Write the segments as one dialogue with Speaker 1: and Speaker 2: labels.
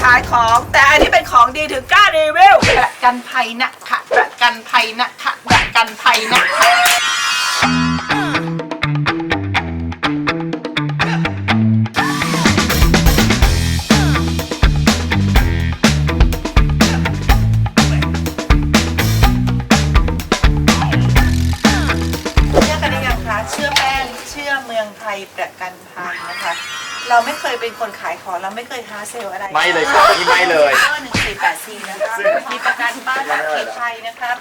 Speaker 1: ขายของ แต่อันนี้เป็นของดีถึงกล้ารีวิวประกันภัยนะคะประกันภัยนะคะประกันภัยนะคะเชื่อกันหรือยังคะเชื่อแป้งเชื่อเมืองไทยประกันภัยนะคะ เราไม่เคยเป็นคนขายของเราไม่เคยหาเซลล์อะไร
Speaker 2: ไม่เลยครับนี่ไม่เลย
Speaker 1: หนึ่งสี่แปดสี่นะคะมีประกันบ้านหลังขีดไทยนะครับ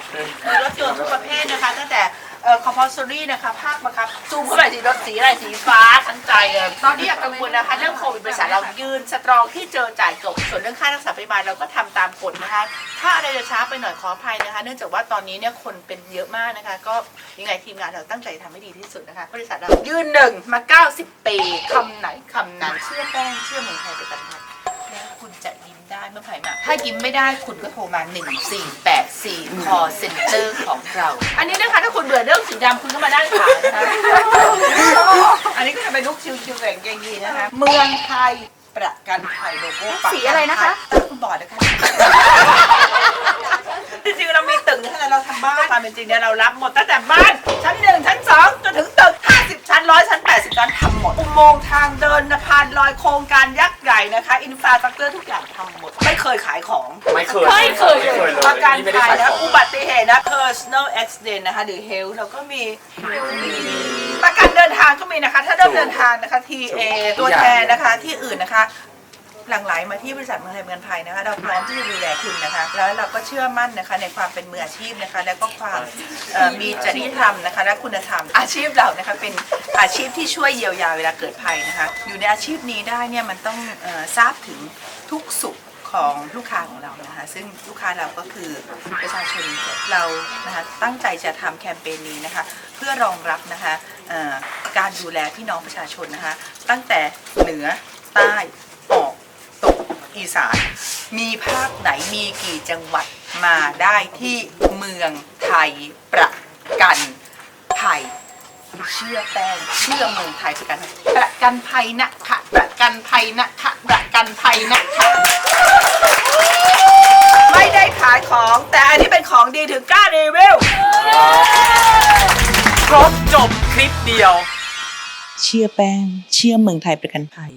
Speaker 1: มีรถยนต์ทุกประเภทนะคะตั้งแต่ เอ่อ compulsory นะคะภาคบังคับซูมเข้าไปสีรถสีอะไรสีฟ้าทั้งใจเลยตอนนี้อยากกังวลนะคะเรื่องโควิดบริษัทเรายืนสตรองที่เจอจ่ายจบส่วนเรื่องค่ารักษาพยาบาลเราก็ทำตามกฎนะคะ ถ้าอะไรจะช้าไปหน่อยขออภัยนะคะ เนื่องจากว่าตอนนี้เนี่ยคนเป็นเยอะมากนะคะ ก็ยังไงทีมงานเราตั้งใจทำให้ดีที่สุดนะคะ บริษัทเรายืนหนึ่งมา 90 ปีคำไหนคำนั้นเชื่อแป้งเชื่อเมืองไทยเป็นตันไทย แล้วคุณจะยิ้มได้เมื่อไผ่มาถ้ายิ้มไม่ได้คุณก็โทรมา 1484 call center ของเรา อันนี้นะคะถ้าคุณเบื่อเรื่องสีดำคุณก็มาด้านขวานะคะ อันนี้ก็จะเป็นลูกชิวๆแหว่งเกงยีนะคะ เมืองไทยประกันภัยโลโก้ปัก
Speaker 3: สีอะไรนะคะ
Speaker 1: ตั้งคุณบอร์ดนะคะ จริงๆเรามีตึกนะคะเราทำบ้านความเป็นจริงเนี่ยเรารับหมดตั้งแต่บ้านชั้นหนึ่ ทางเดินสะพานลอยโครงการยักษ์ใหญ่นะคะ อินฟราสตรักเจอร์ทุกอย่างทำหมด ไม่เคยขายของ
Speaker 2: ไม่เคย
Speaker 1: ไม่เคย
Speaker 2: ไม่เคยเลย
Speaker 1: ประกัน
Speaker 2: นี่ไม่ได้
Speaker 1: ภัย
Speaker 2: ขาย
Speaker 1: นะ
Speaker 2: ของ
Speaker 1: อุบัติเหตุนะ personal accident นะคะ หรือ health เราก็มี ประกันเดินทางก็มีนะคะ ถ้าเริ่มเดินทางนะคะ TA ตัวแทนนะคะที่อื่นนะคะ หลั่งไหลมาที่บริษัทเมืองไทยเมืองไทยนะคะ เราพร้อมที่จะดูแลคุณนะคะ แล้วเราก็เชื่อมั่นนะคะในความเป็นมืออาชีพนะคะ แล้วก็ความมีจริยธรรมนะคะ และคุณธรรม อาชีพเรานะคะเป็นอาชีพที่ช่วยเยียวยาเวลาเกิดภัยนะคะ อยู่ในอาชีพนี้ได้เนี่ยมันต้องอทราบถึงทุกสุขของลูกค้าของเรานะคะ ซึ่งลูกค้าเราก็คือประชาชนเรานะคะตั้งใจจะทำแคมเปญนี้นะคะ เพื่อรองรับนะคะการดูแลพี่น้องประชาชนนะคะ ตั้งแต่เหนือใต้ อีสาน มีภาคไหนมีกี่จังหวัดมาได้ที่เมืองไทยประกันภัยเชื่อแป้งเชื่อเมืองไทยประกันภัยประกันภัยนะคะประกันภัยนะคะประกันภัยนะคะไม่ได้ขายของ แต่อันนี้เป็นของดีถึงกล้ารีวิว
Speaker 2: ครบจบคลิปเดียว
Speaker 1: เชื่อแป้ง เชื่อเมืองไทยประกันภัย